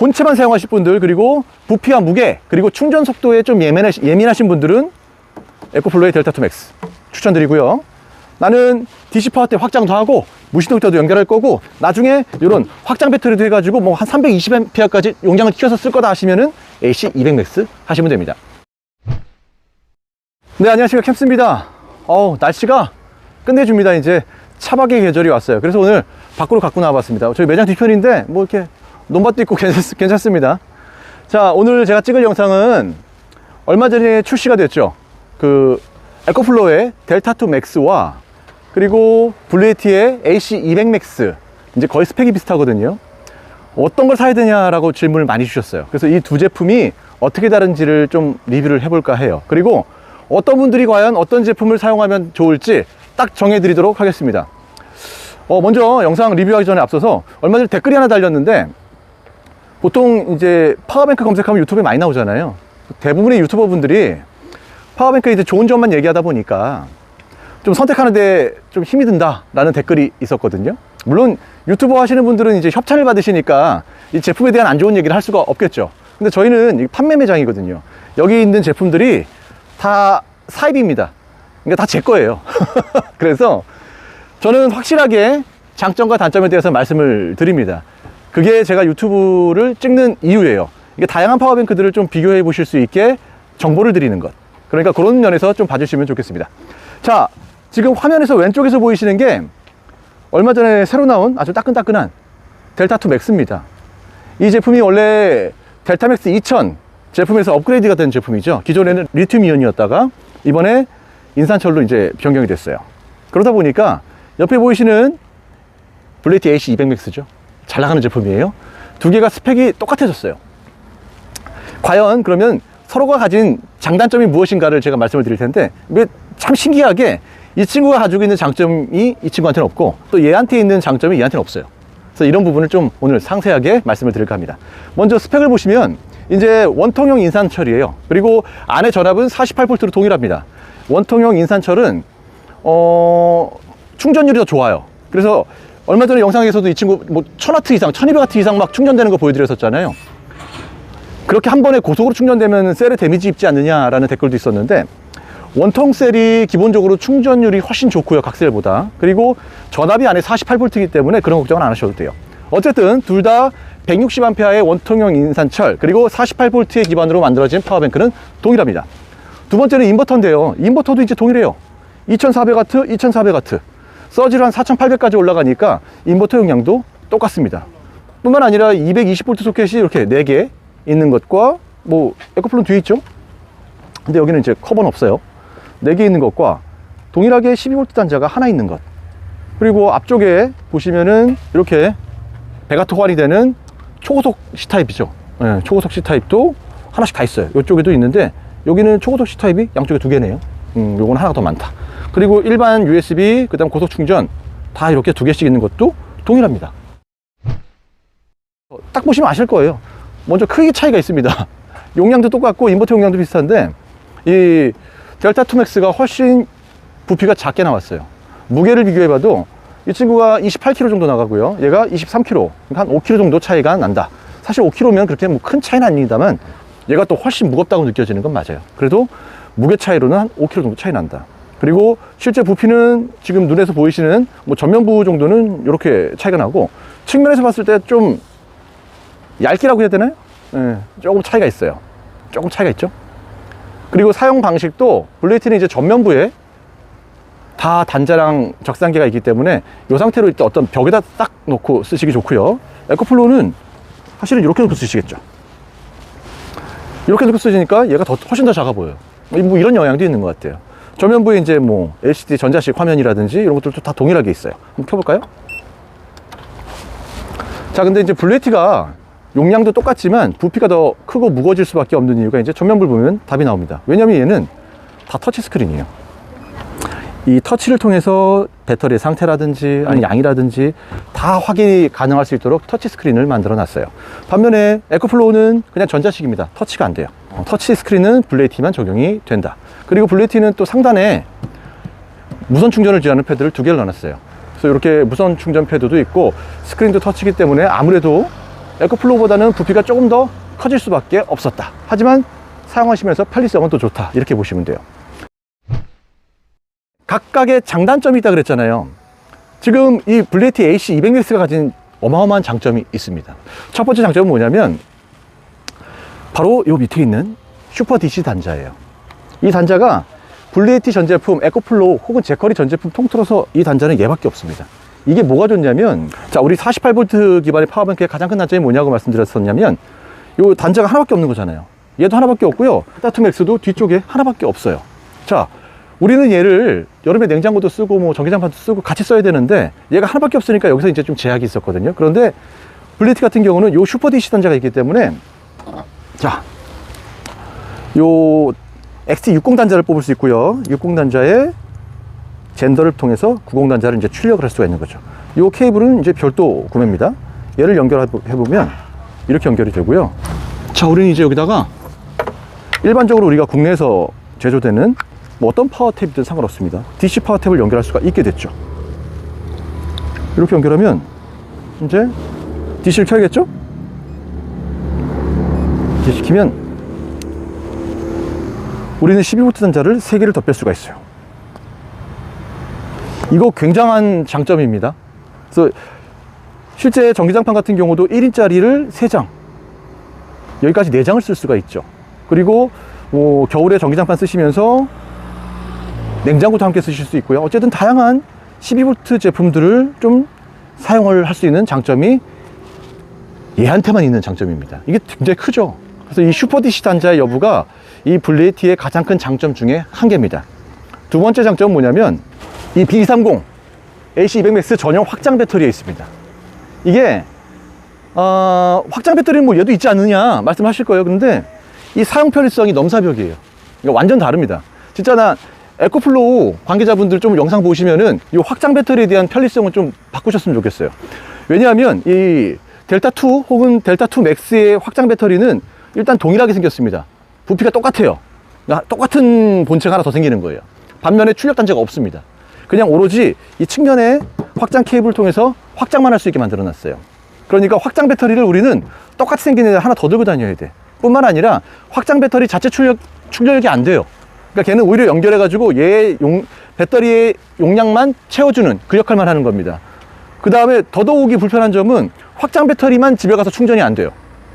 본체만 사용하실 분들 그리고 부피와 무게 그리고 충전 속도에 좀 예민하시, 예민하신 분들은 에코플로의 델타2 맥스 추천드리고요. 나는 DC 파워 때 확장도 하고 무시동기도 연결할 거고 나중에 이런 확장 배터리도 해가지고 뭐 한 320A까지 용량을 키워서 쓸 거다 하시면은 AC 200 맥스 하시면 됩니다. 네 안녕하십니까 캠스입니다. 어우 날씨가 끝내줍니다 이제 차박의 계절이 왔어요. 그래서 오늘 밖으로 갖고 나와봤습니다. 저희 매장 뒤편인데 뭐 이렇게 논밭도 있고 괜찮, 괜찮 습니다. 자 오늘 제가 찍을 영상은 얼마 전에 출시가 됐죠. 그 에코플로의 델타2 맥스와 그리고 블루에티의 AC200 맥스 이제 거의 스펙이 비슷하거든요. 어떤 걸 사야 되냐라고 질문을 많이 주셨어요. 그래서 이 두 제품이 어떻게 다른지를 좀 리뷰를 해볼까 해요. 그리고 어떤 분들이 과연 어떤 제품을 사용하면 좋을지 딱 정해드리도록 하겠습니다. 어, 먼저 영상 리뷰하기 전에 앞서서 얼마 전에 댓글이 하나 달렸는데 보통 이제 파워뱅크 검색하면 유튜브에 많이 나오잖아요. 대부분의 유튜버 분들이 파워뱅크에 이제 좋은 점만 얘기하다 보니까 좀 선택하는데 좀 힘이 든다라는 댓글이 있었거든요. 물론 유튜버 하시는 분들은 이제 협찬을 받으시니까 이 제품에 대한 안 좋은 얘기를 할 수가 없겠죠. 근데 저희는 이 판매 매장이거든요. 여기 있는 제품들이 다 사입입니다. 그러니까 다 제 거예요. 그래서 저는 확실하게 장점과 단점에 대해서 말씀을 드립니다. 그게 제가 유튜브를 찍는 이유예요. 이게 다양한 파워뱅크들을 좀 비교해 보실 수 있게 정보를 드리는 것. 그러니까 그런 면에서 좀 봐주시면 좋겠습니다. 자, 지금 화면에서 왼쪽에서 보이시는 게 얼마 전에 새로 나온 아주 따끈따끈한 델타2 맥스입니다. 이 제품이 원래 델타 맥스 2000 제품에서 업그레이드가 된 제품이죠. 기존에는 리튬 이온이었다가 이번에 인산철로 이제 변경이 됐어요. 그러다 보니까 옆에 보이시는 블레이트 AC 200 맥스죠. 잘 나가는 제품이에요. 두 개가 스펙이 똑같아졌어요. 과연 그러면 서로가 가진 장단점이 무엇인가를 제가 말씀을 드릴 텐데 참 신기하게 이 친구가 가지고 있는 장점이 이 친구한테는 없고 또 얘한테 있는 장점이 얘한테는 없어요. 그래서 이런 부분을 좀 오늘 상세하게 말씀을 드릴까 합니다. 먼저 스펙을 보시면 이제 원통형 인산철이에요. 그리고 안에 전압은 48V로 동일합니다. 원통형 인산철은 어, 충전율이 더 좋아요. 그래서 얼마 전에 영상에서도 이 친구 뭐 1000W 이상, 1200W 이상 막 충전되는 거 보여드렸었잖아요. 그렇게 한 번에 고속으로 충전되면 셀에 데미지 입지 않느냐라는 댓글도 있었는데 원통 셀이 기본적으로 충전율이 훨씬 좋고요 각 셀보다. 그리고 전압이 안에 48V이기 때문에 그런 걱정은 안 하셔도 돼요. 어쨌든 둘 다 160A의 원통형 인산철 그리고 48V의 기반으로 만들어진 파워뱅크는 동일합니다. 두 번째는 인버터인데요. 인버터도 이제 동일해요. 2400W, 2400W 서지로 한 4800까지 올라가니까 인버터 용량도 똑같습니다. 뿐만 아니라 220V 소켓이 이렇게 4개 있는 것과 뭐 에코플론 뒤에 있죠? 근데 여기는 이제 커버는 없어요. 4개 있는 것과 동일하게 12V 단자가 하나 있는 것. 그리고 앞쪽에 보시면은 이렇게 배가 토관이 되는 초고속 C타입이죠. 예, 초고속 C타입도 하나씩 다 있어요. 이쪽에도 있는데 여기는 초고속 C타입이 양쪽에 두 개네요. 음, 요건 하나가 더 많다 그리고 일반 USB 그 다음 고속 충전 다 이렇게 두 개씩 있는 것도 동일합니다 어, 딱 보시면 아실 거예요 먼저 크기 차이가 있습니다 용량도 똑같고 인버터 용량도 비슷한데 이 델타 2맥스가 훨씬 부피가 작게 나왔어요. 무게를 비교해봐도 이 친구가 28kg 정도 나가고요. 얘가 23kg, 그러니까 한 5kg 정도 차이가 난다. 사실 5kg면 그렇게 뭐 큰 차이는 아닙니다만 얘가 또 훨씬 무겁다고 느껴지는 건 맞아요. 그래도 무게 차이로는 한 5kg 정도 차이 난다. 그리고 실제 부피는 지금 눈에서 보이시는 뭐 전면부 정도는 이렇게 차이가 나고 측면에서 봤을 때 좀 얇기라고 해야 되나요? 예, 조금 차이가 있어요. 조금 차이가 있죠? 그리고 사용 방식도 블레이트는 이제 전면부에 다 단자랑 적상기가 있기 때문에 이 상태로 일단 어떤 벽에다 딱 놓고 쓰시기 좋고요. 에코플로는 사실은 이렇게 놓고 쓰시겠죠. 이렇게 놓고 쓰시니까 얘가 더 훨씬 더 작아 보여요. 뭐 이런 영향도 있는 것 같아요. 전면부에 이제 뭐 LCD 전자식 화면이라든지 이런 것들도 다 동일하게 있어요. 한번 켜볼까요? 자, 근데 이제 블레이트가 용량도 똑같지만 부피가 더 크고 무거워질 수밖에 없는 이유가 이제 전면부를 보면 답이 나옵니다. 왜냐면 얘는 다 터치 스크린이에요. 이 터치를 통해서 배터리의 상태라든지 아니 양이라든지 다 확인이 가능할 수 있도록 터치 스크린을 만들어 놨어요. 반면에 에코플로우는 그냥 전자식입니다. 터치가 안 돼요. 어, 터치 스크린은 블레이티만 적용이 된다. 그리고 블레이티는 또 상단에 무선 충전을 지원하는 패드를 두 개를 넣어놨어요. 그래서 이렇게 무선 충전 패드도 있고 스크린도 터치기 때문에 아무래도 에코플로우보다는 부피가 조금 더 커질 수밖에 없었다. 하지만 사용하시면서 편리성은 또 좋다. 이렇게 보시면 돼요. 각각의 장단점이 있다 그랬잖아요. 지금 이 블레티 AC 200X가 가진 어마어마한 장점이 있습니다. 첫 번째 장점은 뭐냐면 바로 요 밑에 있는 슈퍼 DC 단자예요. 이 단자가 블레티 전 제품, 에코플로우 혹은 제커리 전 제품 통틀어서 이 단자는 얘밖에 없습니다. 이게 뭐가 좋냐면 자 우리 48V 기반의 파워뱅크의 가장 큰 단점이 뭐냐고 말씀드렸었냐면 요 단자가 하나밖에 없는 거잖아요. 얘도 하나밖에 없고요. 다투맥스도 뒤쪽에 하나밖에 없어요. 자, 우리는 얘를 여름에 냉장고도 쓰고 뭐 전기장판도 쓰고 같이 써야 되는데 얘가 하나밖에 없으니까 여기서 이제 좀 제약이 있었거든요. 그런데 블리티 같은 경우는 요 슈퍼 DC 단자가 있기 때문에 자, 요 XT60 단자를 뽑을 수 있고요. 60 단자에 젠더를 통해서 90 단자를 이제 출력을 할 수가 있는 거죠. 요 케이블은 이제 별도 구매입니다. 얘를 연결해 보면 이렇게 연결이 되고요. 자, 우리는 이제 여기다가 일반적으로 우리가 국내에서 제조되는 뭐 어떤 파워 탭이든 상관없습니다. DC 파워 탭을 연결할 수가 있게 됐죠. 이렇게 연결하면 이제 DC를 켜야겠죠? DC 키면 우리는 12V 단자를 3개를 더 뺄 수가 있어요. 이거 굉장한 장점입니다. 그래서 실제 전기장판 같은 경우도 1인짜리를 3장, 여기까지 4장을 쓸 수가 있죠. 그리고 뭐 겨울에 전기장판 쓰시면서 냉장고도 함께 쓰실 수 있고요. 어쨌든 다양한 12V 제품들을 좀 사용을 할 수 있는 장점이 얘한테만 있는 장점입니다. 이게 굉장히 크죠. 그래서 이 슈퍼 DC 단자의 여부가 이 블레이티의 가장 큰 장점 중에 한 개입니다. 두 번째 장점은 뭐냐면 이 B230 AC200MAX 전용 확장 배터리에 있습니다. 이게 어, 확장 배터리는 뭐 얘도 있지 않느냐 말씀하실 거예요. 그런데 이 사용 편의성이 넘사벽이에요. 이거 완전 다릅니다. 진짜 나 에코플로우 관계자분들 좀 영상 보시면은 이 확장 배터리에 대한 편리성을 좀 바꾸셨으면 좋겠어요. 왜냐하면 이 델타2 혹은 델타2 맥스의 확장 배터리는 일단 동일하게 생겼습니다. 부피가 똑같아요. 그러니까 똑같은 본체가 하나 더 생기는 거예요. 반면에 출력 단자가 없습니다. 그냥 오로지 이 측면에 확장 케이블을 통해서 확장만 할 수 있게 만들어 놨어요. 그러니까 확장 배터리를 우리는 똑같이 생긴 애 하나 더 들고 다녀야 돼. 뿐만 아니라 확장 배터리 자체 출력, 출력이 안 돼요. 그러니까 걔는 오히려 연결해 가지고 얘 용, 배터리의 용량만 채워주는 그 역할만 하는 겁니다. 그 다음에 더더욱이 불편한 점은 확장 배터리만 집에 가서 충전이 안 돼요.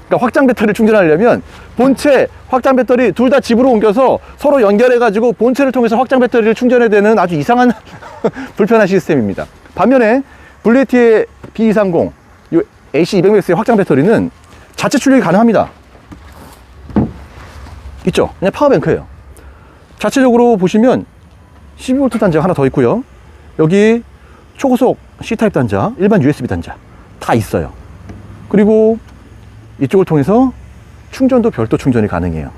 그러니까 확장 배터리를 충전하려면 본체, 확장 배터리 둘 다 집으로 옮겨서 서로 연결해 가지고 본체를 통해서 확장 배터리를 충전해야 되는 아주 이상한 불편한 시스템입니다. 반면에 블레티의 B230, 이 AC200X의 확장 배터리는 자체 출력이 가능합니다. 있죠? 그냥 파워뱅크예요. 자체적으로 보시면 12V 단자가 하나 더 있고요. 여기 초고속 C타입 단자, 일반 USB 단자 다 있어요. 그리고 이쪽을 통해서 충전도 별도 충전이 가능해요.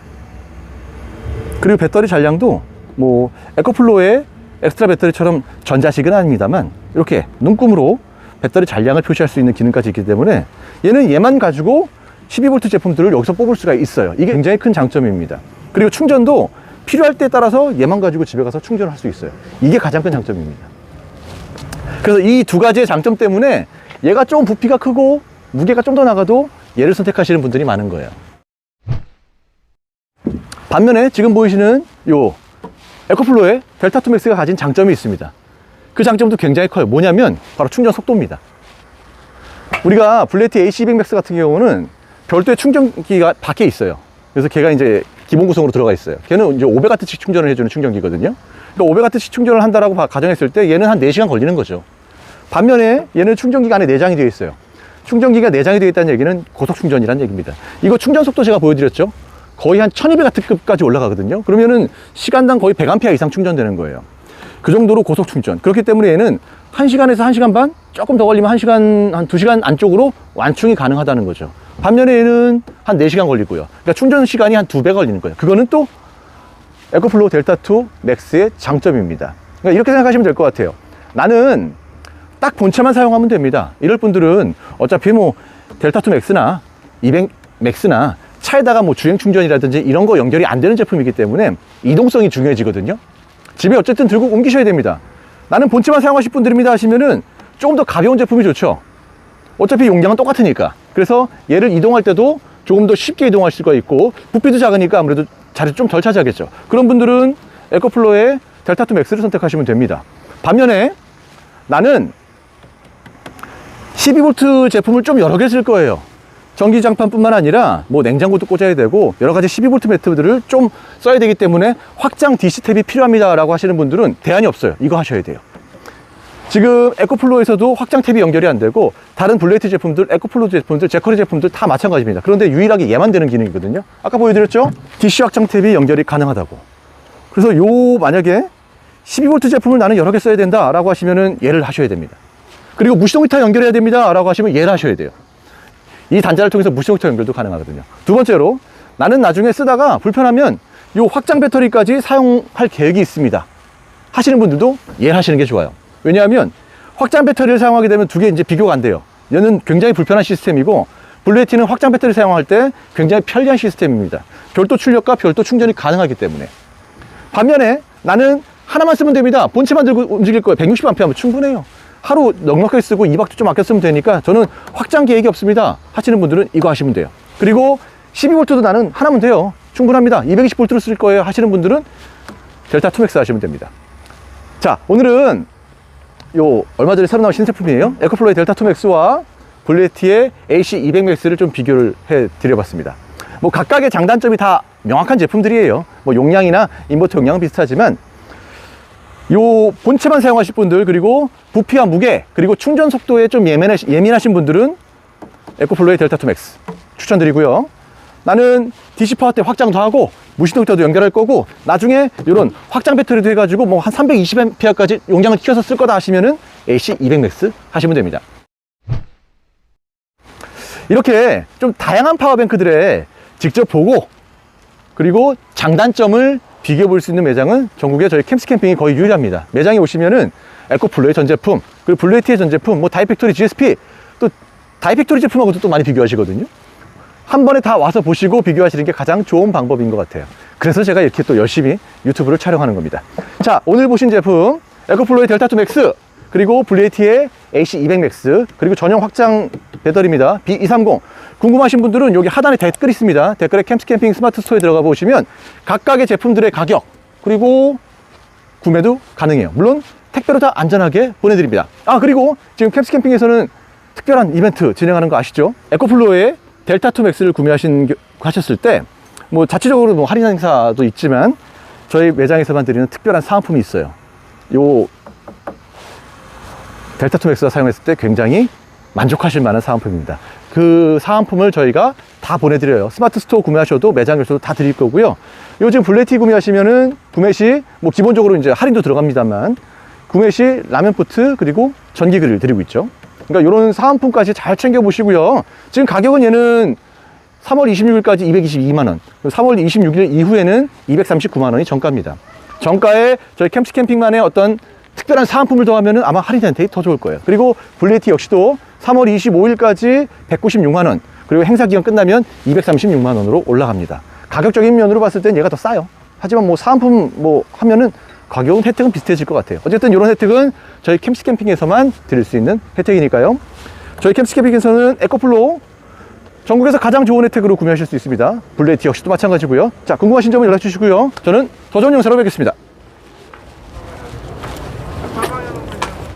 그리고 배터리 잔량도 뭐 에코플로의 엑스트라 배터리처럼 전자식은 아닙니다만 이렇게 눈금으로 배터리 잔량을 표시할 수 있는 기능까지 있기 때문에 얘는 얘만 가지고 12V 제품들을 여기서 뽑을 수가 있어요. 이게 굉장히 큰 장점입니다. 그리고 충전도 필요할 때에 따라서 얘만 가지고 집에 가서 충전을 할 수 있어요. 이게 가장 큰 장점입니다. 그래서 이 두 가지의 장점 때문에 얘가 좀 부피가 크고 무게가 좀 더 나가도 얘를 선택하시는 분들이 많은 거예요. 반면에 지금 보이시는 요 에코플로의 델타2 맥스가 가진 장점이 있습니다. 그 장점도 굉장히 커요. 뭐냐면 바로 충전 속도입니다. 우리가 블레티 AC200 맥스 같은 경우는 별도의 충전기가 밖에 있어요. 그래서 걔가 이제 기본 구성으로 들어가 있어요. 걔는 이제 500W씩 충전을 해주는 충전기거든요. 그러니까 500W씩 충전을 한다라고 봐- 가정했을 때 얘는 한 4시간 걸리는 거죠. 반면에 얘는 충전기가 안에 내장이 되어 있어요. 충전기가 내장이 되어 있다는 얘기는 고속 충전이라는 얘기입니다. 이거 충전 속도 제가 보여드렸죠? 거의 한 1200W급까지 올라가거든요. 그러면은 시간당 거의 100A 이상 충전되는 거예요. 그 정도로 고속 충전. 그렇기 때문에 얘는 1시간에서 1시간 반? 조금 더 걸리면 1시간, 한 2시간 안쪽으로 완충이 가능하다는 거죠. 반면에 얘는 한 4시간 걸리고요. 그러니까 충전 시간이 한 2배 걸리는 거예요. 그거는 또 에코플로우 델타2 맥스의 장점입니다. 그러니까 이렇게 생각하시면 될 것 같아요. 나는 딱 본체만 사용하면 됩니다. 이럴 분들은 어차피 뭐 델타2 맥스나 200 맥스나 차에다가 뭐 주행 충전이라든지 이런 거 연결이 안 되는 제품이기 때문에 이동성이 중요해지거든요. 집에 어쨌든 들고 옮기셔야 됩니다. 나는 본체만 사용하실 분들입니다 하시면은 조금 더 가벼운 제품이 좋죠. 어차피 용량은 똑같으니까. 그래서 얘를 이동할 때도 조금 더 쉽게 이동할 수가 있고 부피도 작으니까 아무래도 자리 좀 덜 차지하겠죠. 그런 분들은 에코플로의 델타2 맥스를 선택하시면 됩니다. 반면에 나는 12V 제품을 좀 여러 개 쓸 거예요. 전기장판뿐만 아니라 뭐 냉장고도 꽂아야 되고 여러 가지 12V 매트들을 좀 써야 되기 때문에 확장 DC 탭이 필요합니다 라고 하시는 분들은 대안이 없어요. 이거 하셔야 돼요. 지금 에코플로에서도 확장 탭이 연결이 안 되고 다른 블레이트 제품들, 에코플로 제품들, 제커리 제품들 다 마찬가지입니다. 그런데 유일하게 얘만 되는 기능이거든요. 아까 보여드렸죠? DC 확장 탭이 연결이 가능하다고. 그래서 요 만약에 12V 제품을 나는 여러 개 써야 된다 라고 하시면은 얘를 하셔야 됩니다. 그리고 무시동 히터 연결해야 됩니다 라고 하시면 얘를 하셔야 돼요. 이 단자를 통해서 무시동 히터 연결도 가능하거든요. 두 번째로 나는 나중에 쓰다가 불편하면 요 확장 배터리까지 사용할 계획이 있습니다. 하시는 분들도 얘 하시는 게 좋아요. 왜냐하면 확장 배터리를 사용하게 되면 두 개 이제 비교가 안 돼요. 얘는 굉장히 불편한 시스템이고 블루에티는 확장 배터리 사용할 때 굉장히 편리한 시스템입니다. 별도 출력과 별도 충전이 가능하기 때문에. 반면에 나는 하나만 쓰면 됩니다. 본체만 들고 움직일 거예요. 160A 하면 충분해요. 하루 넉넉하게 쓰고 2박도 좀 아껴 쓰면 되니까 저는 확장 계획이 없습니다. 하시는 분들은 이거 하시면 돼요. 그리고 12V도 나는 하나면 돼요. 충분합니다. 220V를 쓸 거예요. 하시는 분들은 델타 2맥스 하시면 됩니다. 자, 오늘은 요 얼마 전에 새로 나온 신제품이에요. 에코플로의 델타 2맥스와 블레티의 AC 200 맥스를 좀 비교를 해 드려봤습니다. 뭐 각각의 장단점이 다 명확한 제품들이에요. 뭐 용량이나 인버터 용량은 비슷하지만 요 본체만 사용하실 분들 그리고 부피와 무게 그리고 충전 속도에 좀 예민하시, 예민하신 분들은 에코플로의 델타 2 맥스 추천드리고요. 나는 DC 파워 때 확장도 하고 무시동기도 연결할 거고 나중에 이런 확장 배터리도 해가지고 뭐 한 320A까지 용량을 키워서 쓸 거다 하시면은 AC 200 맥스 하시면 됩니다. 이렇게 좀 다양한 파워뱅크들에 직접 보고 그리고 장단점을 비교해 볼 수 있는 매장은 전국에 저희 캠스 캠핑이 거의 유일합니다. 매장에 오시면은 에코플로의 전 제품, 그리고 블루에티의 전 제품, 뭐 다이팩토리 GSP, 또 다이팩토리 제품하고도 또 많이 비교하시거든요. 한 번에 다 와서 보시고 비교하시는 게 가장 좋은 방법인 것 같아요. 그래서 제가 이렇게 또 열심히 유튜브를 촬영하는 겁니다. 자, 오늘 보신 제품, 에코플로의 델타2 맥스, 그리고 블루에티의 AC200 맥스, 그리고 전용 확장 배터리입니다. B230. 궁금하신 분들은 여기 하단에 댓글 있습니다. 댓글에 캠스 캠핑 스마트 스토어에 들어가 보시면 각각의 제품들의 가격, 그리고 구매도 가능해요. 물론 택배로 다 안전하게 보내드립니다. 아, 그리고 지금 캠스 캠핑에서는 특별한 이벤트 진행하는 거 아시죠? 에코플로의 델타2 맥스를 구매하신, 하셨을 때, 뭐 자체적으로 뭐 할인 행사도 있지만, 저희 매장에서만 드리는 특별한 사은품이 있어요. 요 델타2 맥스가 사용했을 때 굉장히 만족하실 만한 사은품입니다. 그 사은품을 저희가 다 보내드려요. 스마트 스토어 구매하셔도 매장에서도 다 드릴 거고요. 요즘 블레티 구매하시면은 구매 시 뭐 기본적으로 이제 할인도 들어갑니다만 구매 시 라면 포트 그리고 전기 그릴 드리고 있죠. 그러니까 이런 사은품까지 잘 챙겨 보시고요. 지금 가격은 얘는 3월 26일까지 222만 원, 3월 26일 이후에는 239만 원이 정가입니다. 정가에 저희 캠스 캠핑만의 어떤 특별한 사은품을 더하면 아마 할인된 데이 더 좋을 거예요. 그리고 블레티 역시도 3월 25일까지 196만 원, 그리고 행사 기간 끝나면 236만 원으로 올라갑니다. 가격적인 면으로 봤을 땐 얘가 더 싸요. 하지만 뭐 사은품 뭐 하면은 가격은 혜택은 비슷해질 것 같아요. 어쨌든 이런 혜택은 저희 캠스 캠핑에서만 드릴 수 있는 혜택이니까요. 저희 캠스 캠핑에서는 에코플로 전국에서 가장 좋은 혜택으로 구매하실 수 있습니다. 블레티 역시도 마찬가지고요. 자, 궁금하신 점은 연락 주시고요. 저는 더 좋은 영상으로 뵙겠습니다.